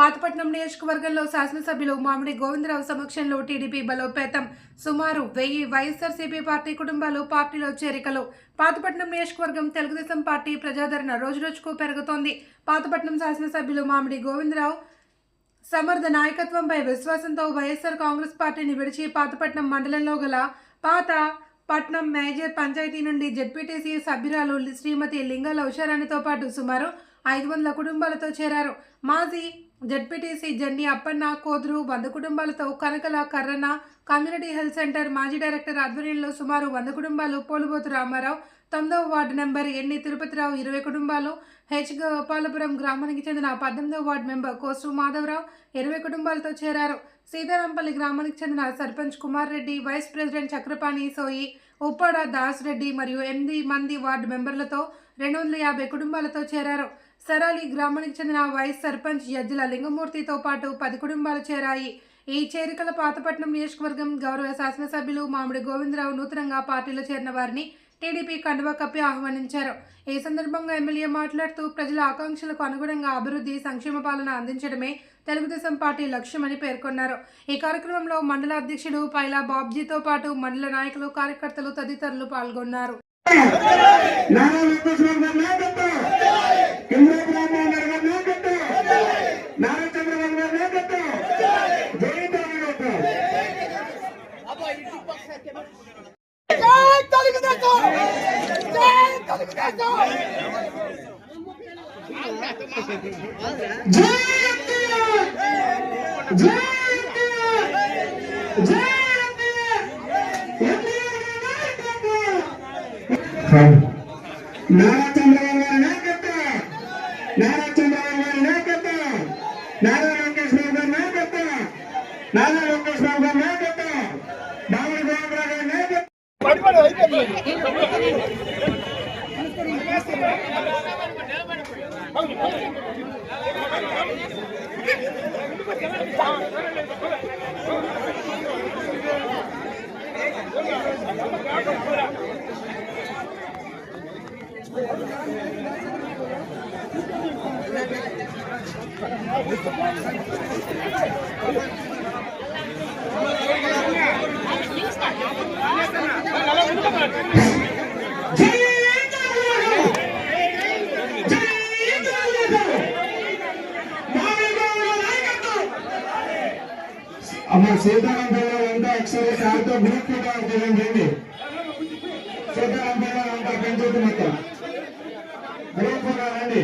పాతపట్నం నియోజకవర్గంలో శాసనసభ్యులు మామిడి గోవిందరావు సమక్షంలో టీడీపీ బలోపేతం. సుమారు వెయ్యి వైఎస్ఆర్సీపీ పార్టీ కుటుంబాలు పార్టీలో చేరికలు. పాతపట్నం నియోజకవర్గం తెలుగుదేశం పార్టీ ప్రజాదరణ రోజురోజుకు పెరుగుతోంది. పాతపట్నం శాసనసభ్యులు మామిడి గోవిందరావు సమర్థ నాయకత్వంపై విశ్వాసంతో వైఎస్ఆర్ కాంగ్రెస్ పార్టీని విడిచి పాతపట్నం మండలంలో గల పాత పట్నం మేజర్ పంచాయతీ నుండి జెడ్పీటీసీ సభ్యురాలు శ్రీమతి లింగాల ఉషారాణితో పాటు సుమారు ఐదు వందల కుటుంబాలతో చేరారు. మాజీ జెడ్పీటీసీ జన్ని అప్పన్న కోదురు వంద కుటుంబాలతో Kanakala Karrana community health centre మాజీ డైరెక్టర్ ఆధ్వర్యంలో సుమారు వంద కుటుంబాలు పోలుబోతు రామారావు తొమ్మిదవ వార్డు నెంబర్ ఎన్ని తిరుపతిరావు ఇరవై కుటుంబాలు హెచ్ గోపాలపురం గ్రామానికి చెందిన పద్దెనిమిదవ వార్డు మెంబర్ కోసు మాధవరావు ఇరవై కుటుంబాలతో చేరారు. సీతారాంపల్లి గ్రామానికి చెందిన సర్పంచ్ కుమార్ రెడ్డి వైస్ ప్రెసిడెంట్ చక్రపాణి సోయి ఉప్పాడ దాస్ రెడ్డి మరియు ఎనిమిది మంది వార్డు మెంబర్లతో రెండు వందల యాభై కుటుంబాలతో చేరారు. సరాలి గ్రామానికి చెందిన వైస్ సర్పంచ్ యజ్జల లింగమూర్తితో పాటు పది కుటుంబాలు చేరాయి. ఈ చేరికల పాతపట్నం నియోజకవర్గం గౌరవ శాసనసభ్యులు మామిడి గోవిందరావు నూతనంగా పార్టీలో చేరిన వారిని టీడీపీ కండువా కప్పి ఆహ్వానించారు. ఈ సందర్భంగా ఎమ్మెల్యే మాట్లాడుతూ ప్రజల ఆకాంక్షలకు అనుగుణంగా అభివృద్ధి సంక్షేమ పాలన అందించడమే తెలుగుదేశం పార్టీ లక్ష్యమని పేర్కొన్నారు. ఈ కార్యక్రమంలో మండల అధ్యక్షుడు పైలా బాబ్జీతో పాటు మండల నాయకులు కార్యకర్తలు తదితరులు పాల్గొన్నారు. నారా వెంకటేశ్వర గారి నాయకత్వం. ఇంద్రపు రామ్మోహన్ గారి నాయకత్వం. నారా చంద్రబాబు గారి నాయకత్వం. జై తెలుగుదేశం జై తెలుగుదేశం జై తెలుగుదేశం జై జై జై ఎన్టీఆర్! ఎన్టీఆర్ గారి నాయకత్వం! నారా చంద్రబాబు గారి నాయకత్వం నారా చంద్రబాబు గారి నాయకత్వం నారా లోకేష్ బాబు గారి నాయకత్వం నారా లోకేష్ బాబు గారి నాయకత్వం బాబుడి గోవిందరావు గారి నాయకత్వం అమ్మ సీతారాం పిల్లలు అంతా ఒకసారి సార్తో గ్రూప్ కూడా తెలియండి సీతారాం పిల్లలు అంతా పెంచుతూ మొత్తం గ్రూప్ కూడా రండి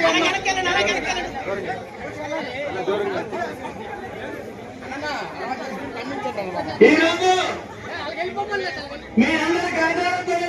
మీరందరికీ మీరందరూ తెలియదు